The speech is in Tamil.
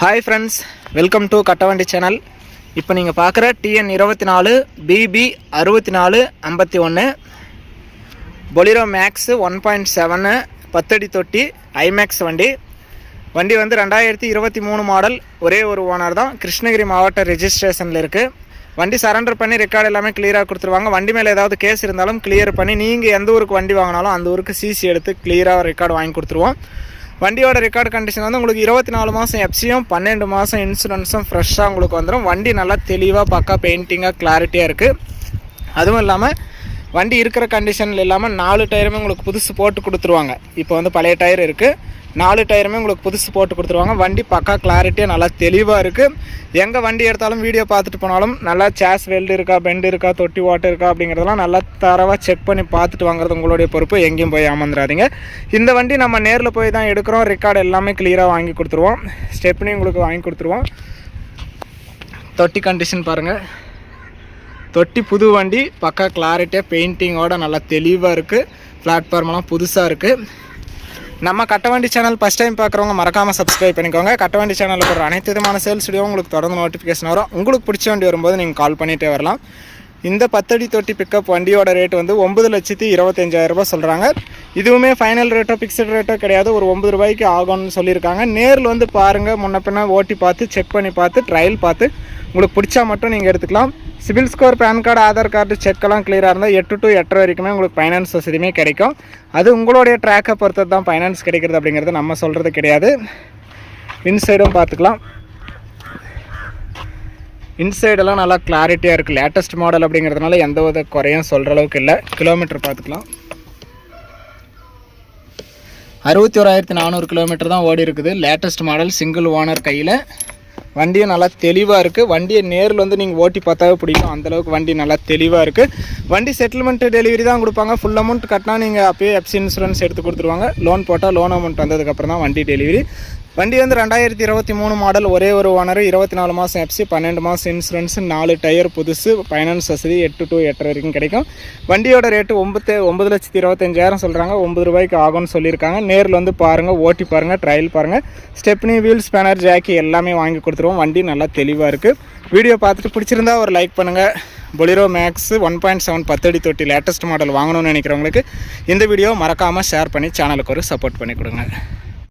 Hi friends welcome to Kattavandi channel இப்போ நீங்கள் பார்க்குற டிஎன் இருபத்தி நாலு பிபி அறுபத்தி நாலு ஐம்பத்தி ஒன்று Bolero Maxx one point seven பத்தடி தொட்டி ஐமேக்ஸ் வண்டி. வண்டி வந்து ரெண்டாயிரத்தி இருபத்தி மூணு மாடல் ஒரே ஒரு ஓனர் தான். கிருஷ்ணகிரி மாவட்ட ரெஜிஸ்ட்ரேஷனில் இருக்குது வண்டி சரண்டர் பண்ணி ரெக்கார்டு எல்லாமே கிளியராக கொடுத்துருவாங்க. வண்டி மேலே ஏதாவது கேஸ் இருந்தாலும் கிளியர் பண்ணி நீங்கள் எந்த ஊருக்கு வண்டி வாங்கினாலும் அந்த ஊருக்கு சிசி எடுத்து கிளியராக ரெக்கார்டு வாங்கி கொடுத்துருவோம். வண்டியோட ரெக்கார்டு கண்டிஷன் வந்து உங்களுக்கு இருபத்தி நாலு மாதம் எஃப்சியும் பன்னெண்டு மாதம் இன்சூரன்ஸும் ஃப்ரெஷ்ஷாக உங்களுக்கு வந்துடும் வண்டி நல்லா தெளிவாக பக்கா பெயிண்டிங்காக கிளாரிட்டியாக இருக்குது அதுவும் இல்லாமல் வண்டி இருக்கிற கண்டிஷனில் இல்லாமல் நாலு டயருமே உங்களுக்கு புதுசு போட்டு கொடுத்துருவாங்க. இப்போ வந்து பழைய டயர் இருக்குது நாலு டயருமே உங்களுக்கு புதுசு போட்டு கொடுத்துருவாங்க. வண்டி பக்கா கிளாரிட்டியாக நல்லா தெளிவாக இருக்குது எங்கே வண்டி எடுத்தாலும் வீடியோ பார்த்துட்டு போனாலும் நல்லா சேஸ் வெல்டு இருக்கா பெண்டு இருக்கா தொட்டி வாட்டர் இருக்கா அப்படிங்கிறதெல்லாம் நல்லா தரவாக செக் பண்ணி பார்த்துட்டு வாங்குறது உங்களுடைய பொறுப்பு. எங்கேயும் போய் ஏமாந்துடாதீங்க இந்த வண்டி நம்ம நேரில் போய் தான் எடுக்கிறோம். ரெக்கார்டு எல்லாமே கிளியராக வாங்கி கொடுத்துருவோம். ஸ்டெப்னி உங்களுக்கு வாங்கி கொடுத்துருவோம். தொட்டி கண்டிஷன் பாருங்கள் தொட்டி புது வண்டி பக்கா கிளாரிட்டியாக பெயிண்டிங்கோட நல்லா தெளிவாக இருக்குது பிளாட்ஃபார்ம்லாம் புதுசாக இருக்குது நம்ம கட்டவண்டி சேனல் ஃபஸ்ட் டைம் பார்க்குறவங்க மறக்காமல் சப்ஸ்கிரைப் பண்ணிக்கோங்க. கட்டவண்டி சேனலில் போகிற அனைத்து விதமான சேல்ஸ் வீடியோ உங்களுக்கு தொடர்ந்து நோட்டிஃபிகேஷன் வரும். உங்களுக்கு பிடிச்ச வண்டி வரும்போது நீங்கள் கால் பண்ணிகிட்டே வரலாம். இந்த பத்தடி தொட்டி பிக்கப் வண்டியோட ரேட் வந்து ஒம்பது லட்சத்தி இருபத்தஞ்சாயிரம் சொல்கிறாங்க இதுவுமே ஃபைனல் ரேட்டோ ஃபிக்ஸட் ரேட்டோ கிடையாது. ஒரு ஒம்பது ரூபாய்க்கு ஆகும்னு சொல்லியிருக்காங்க. நேரில் வந்து பாருங்கள் முன்ன பின்ன ஓட்டி பார்த்து செக் பண்ணி பார்த்து ட்ரையல் பார்த்து உங்களுக்கு பிடிச்சா மட்டும் நீங்கள் எடுத்துக்கலாம். CIBIL score PAN card Aadhaar card செக்கெல்லாம் கிளியராக இருந்தால் எட்டு டு எட்டரை வரைக்குமே உங்களுக்கு ஃபைனான்ஸ் வசதியுமே கிடைக்கும். அது உங்களுடைய ட்ராக்கை பொறுத்தது தான் ஃபைனான்ஸ் கிடைக்கிறது அப்படிங்கிறது நம்ம சொல்கிறது கிடையாது. இன்சைடும் பார்த்துக்கலாம். இன்சைடெல்லாம் நல்லா கிளாரிட்டியாக இருக்குது லேட்டஸ்ட் மாடல் அப்படிங்கிறதுனால எந்த வித குறையும் சொல்கிற அளவுக்கு இல்லை. கிலோமீட்டர் பார்த்துக்கலாம். அறுபத்தி ஓராயிரத்தி நானூறு கிலோமீட்டர் தான் ஓடி இருக்குது லேட்டஸ்ட் மாடல் சிங்கிள் ஓனர் கையில். வண்டியும் நல்லா தெளிவாக இருக்குது வண்டியை நேரில் வந்து நீங்கள் ஓட்டி பார்த்தாவே பிடிக்கும். அந்தளவுக்கு வண்டி நல்லா தெளிவாக இருக்குது வண்டி செட்டில்மெண்ட் டெலிவரி தான் கொடுப்பாங்க. ஃபுல் அமௌண்ட் கட்டினா நீங்கள் அப்போயே எப்சி இன்சூரன்ஸ் எடுத்து கொடுத்துருவாங்க. லோன் போட்டால் லோன் அமௌண்ட் வந்ததுக்கப்புறம் தான் வண்டி டெலிவரி வண்டி வந்து ரெண்டாயிரத்தி இருபத்தி மூணு மாடல் ஒரே ஒரு ஓனர் இருபத்தி நாலு மாதம் எஃப்சி பன்னெண்டு மாதம் இன்சூரன்ஸ் நாலு டயர் புதுசு ஃபைனான்ஸ் வசதி எட்டு டு எட்டரை வரைக்கும் கிடைக்கும். வண்டியோட ரேட்டு ஒம்பத்து ஒம்பது லட்சத்தி இருபத்தஞ்சாயிரம் சொல்கிறாங்க ஒம்பது ரூபாய்க்கு ஆகும்னு சொல்லியிருக்காங்க. நேரில் வந்து பாருங்கள் ஓட்டி பாருங்கள் ட்ரையல் பாருங்கள் ஸ்டெப்னி வீல் ஸ்பேனர் ஜாக்கி எல்லாமே வாங்கி கொடுத்துருவோம். வண்டி நல்லா தெளிவாக இருக்குது வீடியோ பார்த்துட்டு பிடிச்சிருந்தா ஒரு லைக் பண்ணுங்கள் Bolero Maxx one point seven பத்தடி தொட்டி லேட்டஸ்ட் மாடல் வாங்கணும்னு நினைக்கிறவங்களுக்கு இந்த வீடியோ மறக்காமல் ஷேர் பண்ணி சேனலுக்கு ஒரு சப்போர்ட் பண்ணி கொடுங்க.